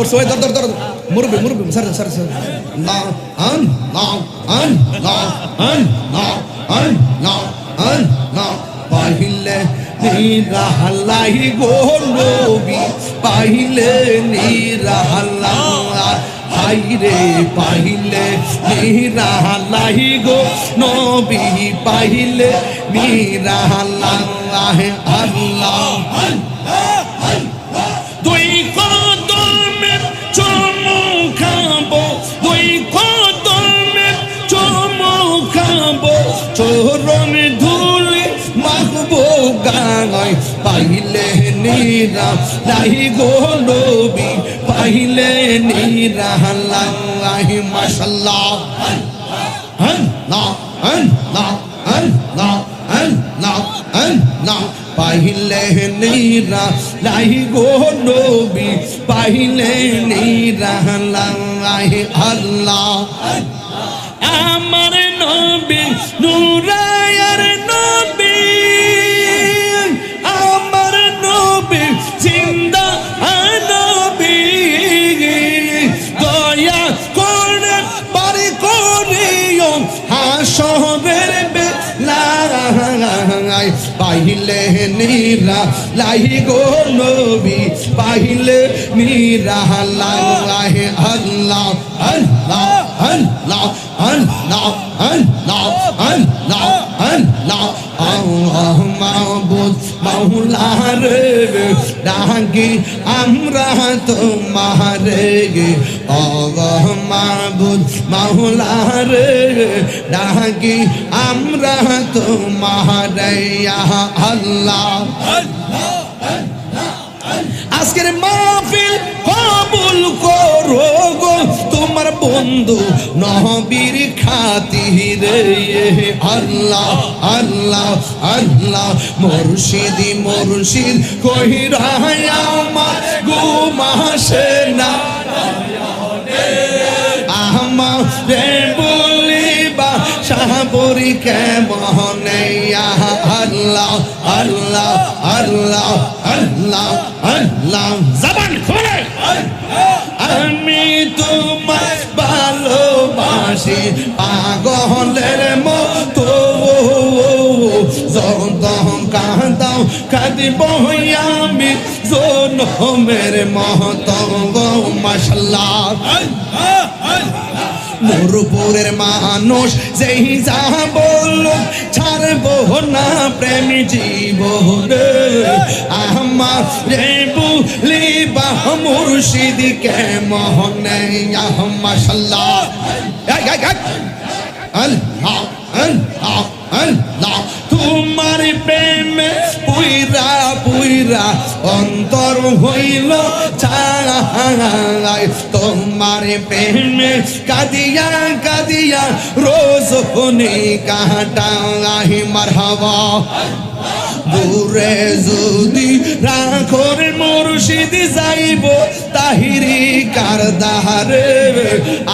ज़ोर से दर दर दर मुर भी मुर भी सर सर सर ना अन ना अन ना अन ना अन ना अन ना पाहिले नीरा हलाई गोलोबी पाहिले नीरा गो नो भी পাহিলে নিরাহালাই গো है अल्लाह নিরাহাল্লাহ আল্লাহ दुई শুকাবো চরণ ধুলে মাখবো গাঙায় পাইলে নিরা লাই গোলবি পাইলে নিরা লাই মাসাল্লাহ পাহিলে নীরা লাই গো নবী পাহিলে নীরা লাই, আল্লাহ। আমার নবী নুরায়ার নবী, আমার নবী, জিন্দা নবী, দয়া করে পারি করিও হাসবের বেলায় পাইলে নিরা লাই গো নবী পাইলে নিরা লাই আল্লাহ আল্লাহ আল্লাহ আল্লাহ আল্লাহ আল্লাহ আল্লাহ। আল্লাহ মাবুদ মাওলা রে ডাকি আমরা তোমার। আল্লাহ মাবুদ মাওলা রে ডাকি আমরা তোমার। আল্লাহ। আজকের মাহফিল কবুল করো গো। তোমার বন্ধু নহবীর খাতিরে আল্লাহ আল্লাহ আল্লাহ, মুর্শিদি, মুর্শিদ কহিরা আমার গুমাসে না। বলিবা সাবরি কেমনে আল্লাহ আল্লাহ আল্লাহ আল্লাহ আল্লাহ। জবান খোলে। আমি তোমার ভালোবাসি, পাগলের মতো। যত কাঁদাও, কাঁদিব আমি জনমের মহত গো মাসাল্লাহ মুরপুরের মানুষ যেই যা বলল ছাড়বো না প্রেম জীবন। আমার রে কে মোহনে মাসাল্লাহ আল্লাহ আল্লাহ আল্লাহ। তোমার প্রেমে পুইরা পুইরা অন্তর হইল ছাড়াই তোমার প্রেমে কাদিয়া কাদিয়া রোজ হনে কাটাই মারহাবা। দূরে যদি রাখর মুর্শিদ যাইব তাহিরি কারদারে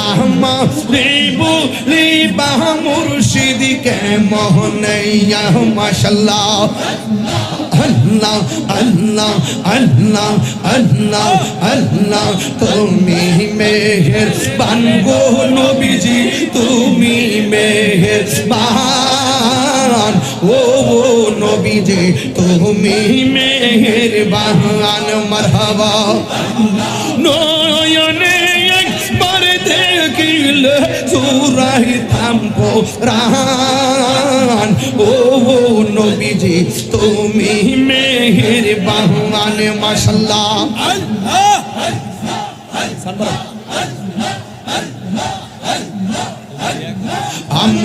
আহমা লিবু লিবা মুর্শিদ কে মোহনাইয়া মাশাল্লাহ। আল্লাহ আল্লাহ আল্লাহ আল্লাহ আল্লাহ। তুমি মেহের বানগো নবীজি, তুমি মেহের বান ও নবীজি তুমি মেহেরবান মারহাবা। নয়নে একবার দেখিলে সুরাই থামবো রান ও নবীজি তুমি মেহেরবান মাশাল্লাহ। আল্লাহ আল্লাহ আল্লাহ।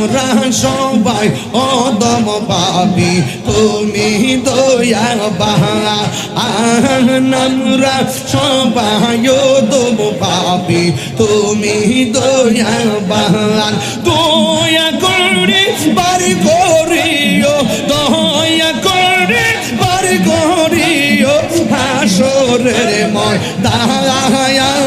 আমরা সবাই, অদম পাবি তুমি দয়া বাহা আমরা সবাই, অদম পাবি তুমি দয়া বাহান। দয়া করে বাড়ি করিও, দয়া করে বাড়ি করিও, হাসরের ময় ও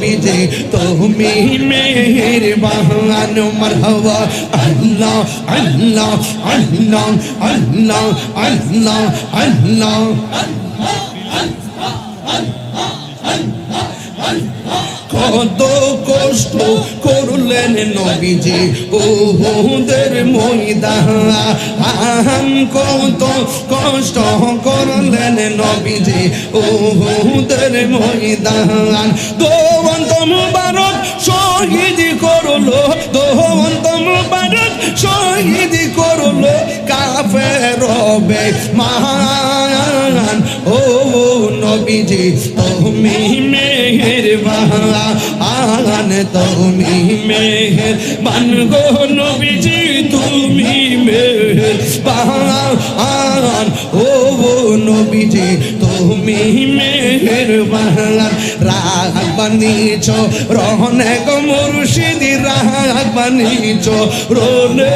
নবীজি তুমি মেহের বাহান মারহাবা। আল্লাহ আল্লাহ আল্লাহ আল্লাহ আল্লাহ আল্লাহ। কত কষ্ট করলেন নবীজি। ওহুদের ময়দান কত কষ্ট করলেন নবীজি। ওহুদের ময়দান দোবন্ত মুবারক শহীদ করল, দোবন্ত মুবারক শহীদ করল কাফে রবে মহান ও নবীজি, তুমি মেহের বান তুমি মেহের বান গো নবীজি, তুমি মেহের বান ও নবীজি, তুমি মেহের বান রাগ বানিয়েছ, রহনে গো মুর্শিদি, রাগ বানিয়েছ রোনে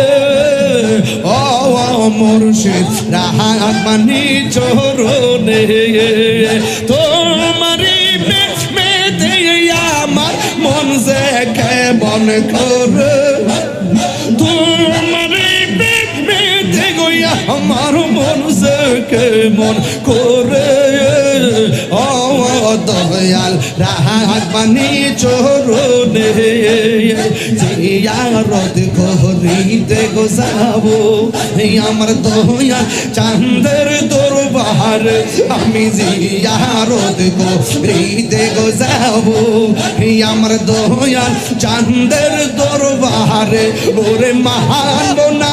মুর্শিদ, রাগ বানিয়েছ রোনে তোমারি কেমন করে? তোমার আমার মন সে মন করে রাগ বানি চোরনে জিয়ারত করিতে গো যাব আমার দয়াল চাঁদের দরবার আমি জিয়ারত করিতে গো যাব আমার দয়াল চাঁদের দরবারে, ওরে মহান না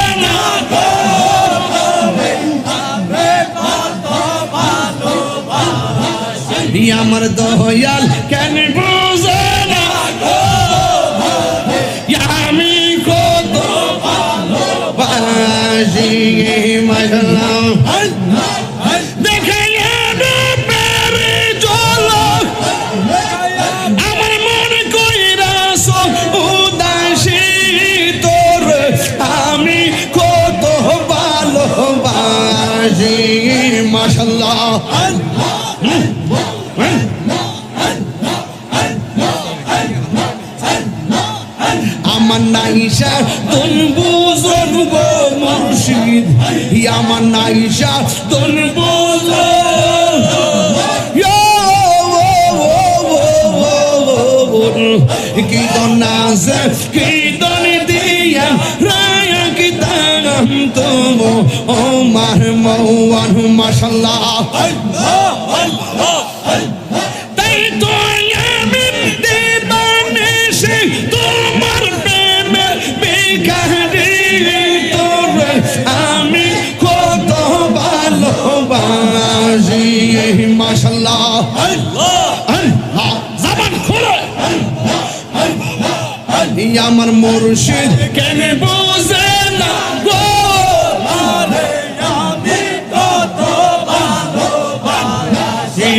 আমার দয়াল নাইশা তুন বুঝন গো মুর্শিদ। আমার নাইশা তুন বুঝন কি দন আছে, কি দন দিয়া, রায়া কি দাম ও মার মৌয়ান, মাশাল্লাহ। ভালোবাসি মাশাল্লাহ আল্লাহ জবান খোলো। আমার মুর্শিদ। কেন বুঝে না গো? মুর্শিদ কত ভালোবাসি।